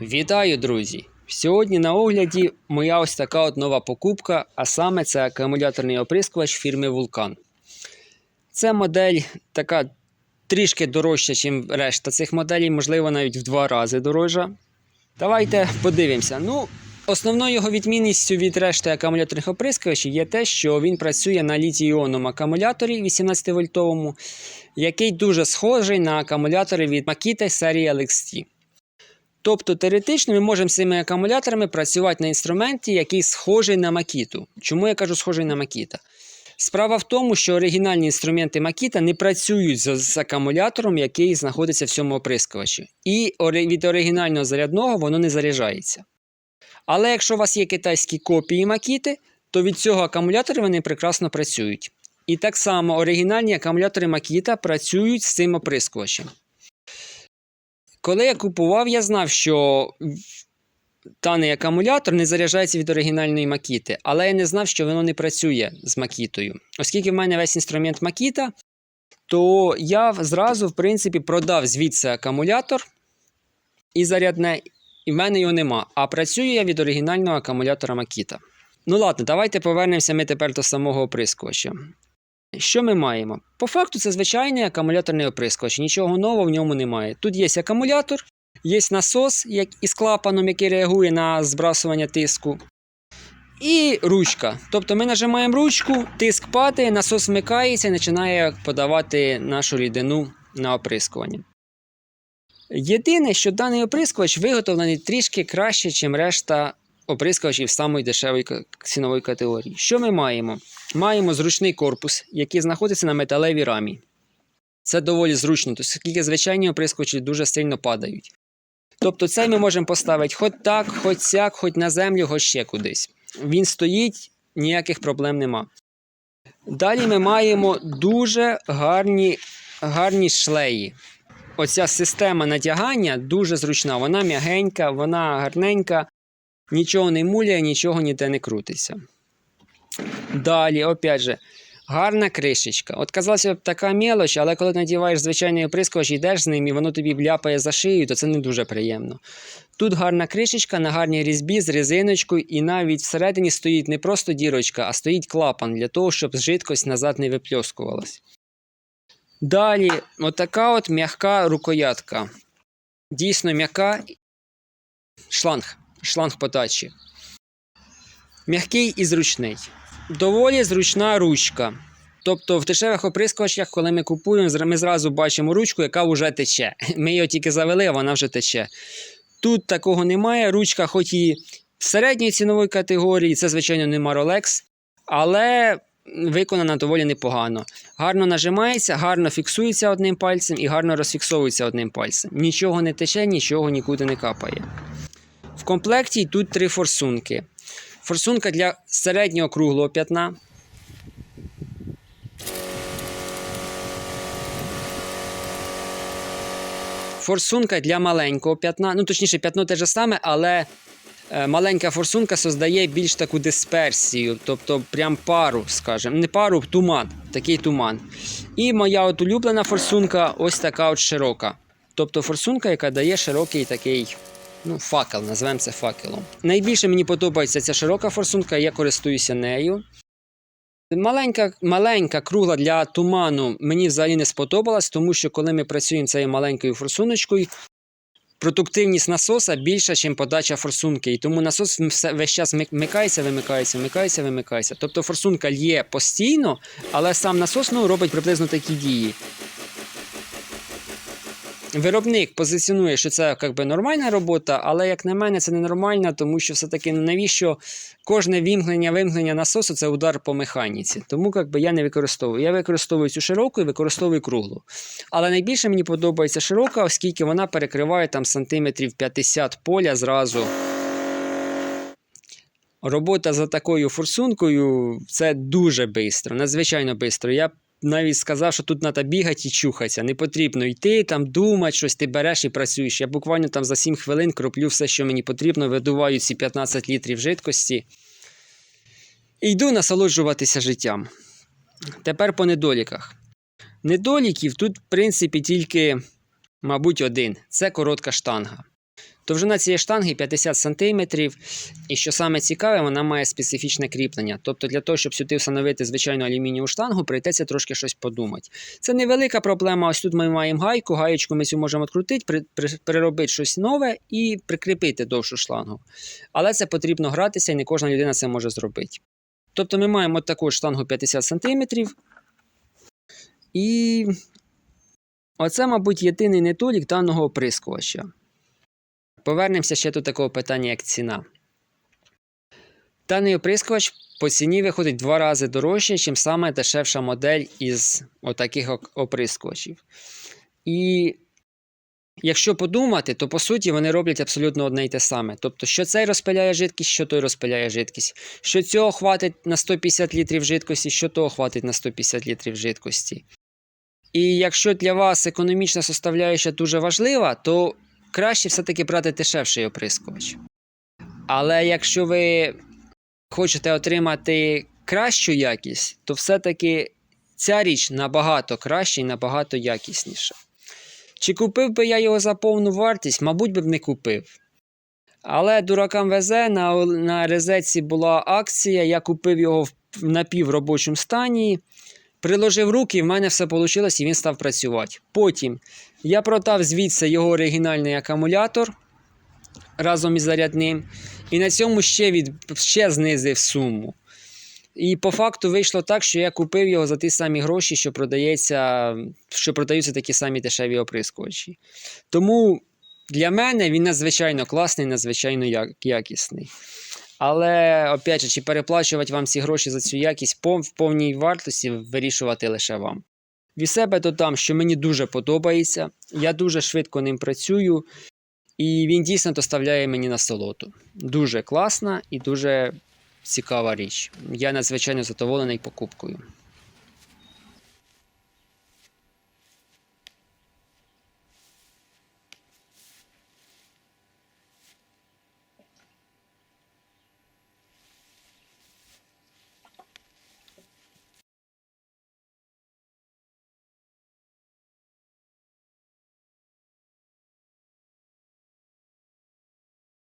Вітаю, друзі! Сьогодні на огляді моя ось така от нова покупка, а саме це акумуляторний оприскувач фірми Vulcan. Це модель така трішки дорожча, ніж решта цих моделей, можливо, навіть в два рази дорожча. Давайте подивимося. Ну, основною його відмінністю від решти акумуляторних оприскувачів є те, що він працює на літій-іонному акумуляторі 18-вольтовому, який дуже схожий на акумулятори від Makita серії LXT. Тобто теоретично ми можемо з цими акумуляторами працювати на інструменті, який схожий на Макіту. Чому я кажу схожий на Макіта? Справа в тому, що оригінальні інструменти Makita не працюють з, з акумулятором, який знаходиться в цьому оприскувачі. І від оригінального зарядного воно не заряджається. Але якщо у вас є китайські копії Макіти, то від цього акумулятора вони прекрасно працюють. І так само оригінальні акумулятори Makita працюють з цим оприскувачем. Коли я купував, я знав, що даний акумулятор не заряджається від оригінальної Макіти, але я не знав, що воно не працює з Макітою. Оскільки в мене весь інструмент Макіта, то я зразу, в принципі, продав звідси акумулятор і зарядне, і в мене його нема. А працюю я від оригінального акумулятора Макіта. Ну ладно, давайте повернемося ми тепер до самого оприскувача. Що ми маємо? По факту, це звичайний акумуляторний оприскувач, нічого нового в ньому немає. Тут є акумулятор, є насос як із клапаном, який реагує на збрасування тиску. І ручка. Тобто ми нажимаємо ручку, тиск падає, насос вмикається і починає подавати нашу рідину на оприскування. Єдине, що даний оприскувач виготовлений трішки краще, ніж решта оприскувачів самої дешевої цінової категорії. Що ми маємо? Маємо зручний корпус, який знаходиться на металевій рамі. Це доволі зручно, оскільки звичайні оприскувачі дуже сильно падають. Тобто цей ми можемо поставити хоч так, хоч сяк, хоч на землю, хоч ще кудись. Він стоїть, ніяких проблем нема. Далі ми маємо дуже гарні, гарні шлеї. Оця система натягання дуже зручна, вона м'ягенька, вона гарненька, нічого не муляє, нічого ніде не крутиться. Далі, опять же, гарна кришечка. От казалося б, така мелоч, але коли надіваєш звичайний оприскувач, йдеш з ним і воно тобі бляпає за шию, то це не дуже приємно. Тут гарна кришечка на гарній різьбі з резиночкою, і навіть всередині стоїть не просто дірочка, а стоїть клапан для того, щоб жидкость назад не випльоскувалась. Далі, отака от м'яка рукоятка. Дійсно м'яка шланг, шланг подачі. М'який і зручний. Доволі зручна ручка. Тобто в дешевих оприскувачах, коли ми купуємо, ми зразу бачимо ручку, яка вже тече. Ми її тільки завели, а вона вже тече. Тут такого немає. Ручка, хоч і середньої цінової категорії, це, звичайно, не Rolex, але виконана доволі непогано. Гарно нажимається, гарно фіксується одним пальцем і гарно розфіксовується одним пальцем. Нічого не тече, нічого нікуди не капає. В комплекті тут три форсунки. Форсунка для середнього круглого п'ятна. Форсунка для маленького п'ятна. Ну, точніше, п'ятно те ж саме, але е, маленька форсунка создає більш таку дисперсію, тобто прям пару, скажімо. Не пару, туман, такий туман. І моя от улюблена форсунка ось така от широка. Тобто форсунка, яка дає широкий такий ну, факел, назвемо це факелом. Найбільше мені подобається ця широка форсунка, я користуюся нею. Маленька, маленька кругла для туману мені взагалі не сподобалась, тому що коли ми працюємо цією маленькою форсуночкою, продуктивність насоса більша, ніж подача форсунки. І тому насос весь час вмик- вмикається, вимикається, вмикається, вимикається. Тобто форсунка лє постійно, але сам насос ну, робить приблизно такі дії. Виробник позиціонує, що це як би, нормальна робота, але, як на мене, це ненормальна, тому що все-таки ну, навіщо кожне вімкнення, вимкнення насосу це удар по механіці. Тому як би, я не використовую. Я використовую цю широку і використовую круглу. Але найбільше мені подобається широка, оскільки вона перекриває там сантиметрів 50 поля зразу. Робота за такою форсункою це дуже швидко, надзвичайно швидко. Я навіть сказав, що тут треба бігати і чухатися. Не потрібно йти, там думати, щось ти береш і працюєш. Я буквально там за 7 хвилин кроплю все, що мені потрібно, видуваю ці 15 літрів жидкості. І йду насолоджуватися життям. Тепер по недоліках. Недоліків тут, в принципі, тільки, мабуть, один це коротка штанга. Довжина цієї штанги 50 см, і що саме цікаве, вона має специфічне кріплення. Тобто, для того, щоб сюди встановити звичайну алюмінієву штангу, прийдеться трошки щось подумати. Це невелика проблема. Ось тут ми маємо гайку, гаєчку ми цю можемо відкрутити, переробити щось нове і прикріпити довшу шлангу. Але це потрібно гратися, і не кожна людина це може зробити. Тобто ми маємо таку штангу 50 см. І оце, мабуть, єдиний недолік даного оприскувача. Повернемося ще до такого питання, як ціна. Даний оприскувач по ціні виходить два рази дорожче, ніж саме дешевша модель із отаких оприскувачів. І якщо подумати, то по суті вони роблять абсолютно одне й те саме. Тобто, що цей розпиляє жидкість, що той розпиляє жидкість. Що цього хватить на 150 літрів жидкості, що того хватить на 150 літрів жидкості. І якщо для вас економічна составляюча дуже важлива, то краще все-таки брати дешевший оприскувач. Але якщо ви хочете отримати кращу якість, то все-таки ця річ набагато краща і набагато якісніша. Чи купив би я його за повну вартість? Мабуть би б не купив. Але дуракам везе, на, на резеці була акція, я купив його в напівробочому стані. Приложив руки, в мене все вийшло і він став працювати. Потім я продав звідси його оригінальний акумулятор разом із зарядним. І на цьому ще, від, ще знизив суму. І по факту вийшло так, що я купив його за ті самі гроші, що, продається, що продаються такі самі дешеві оприскувачі. Тому для мене він надзвичайно класний, надзвичайно якісний. Але, опять же, чи переплачувати вам ці гроші за цю якість в повній вартості вирішувати лише вам. Від себе додам, що мені дуже подобається. Я дуже швидко ним працюю, і він дійсно доставляє мені насолоду. Дуже класна і дуже цікава річ. Я надзвичайно задоволений покупкою.